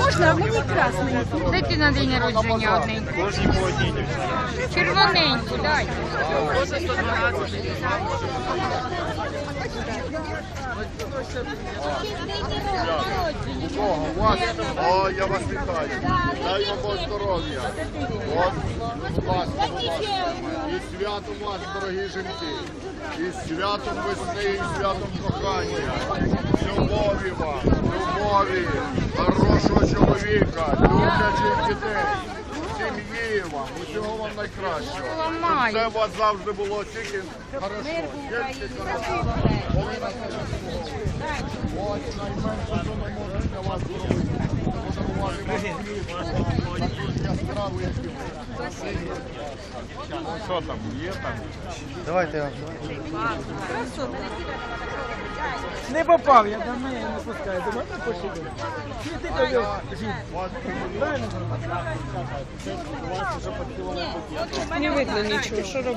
Можна, а мені красний. Дайте на день народження одненьку. Кожній по одній. Червоненьку, дай. Бога, вас. О, я вас вітаю. Дай вам Бог здоров'я. От, будь ласка, будь ласка. І святом вас, дорогі жінки. І святом весни, і святом кохання. Любові вам, любові, хорошого чоловіка, люблячих дітей. Сім'ї вам, усього вам найкращого. Щоб Це у вас завжди було тільки хорошо. Тільки хорошо. Це заслуговувати. От найменше, що ми можемо для вас зробити. Подарувати вам хліб, яскраву, що там, є там? Давайте я. Не попав, я до мене не пускаю. Думаю, ну пошли. Ти Вас правильно? Не видно нічого, що робити.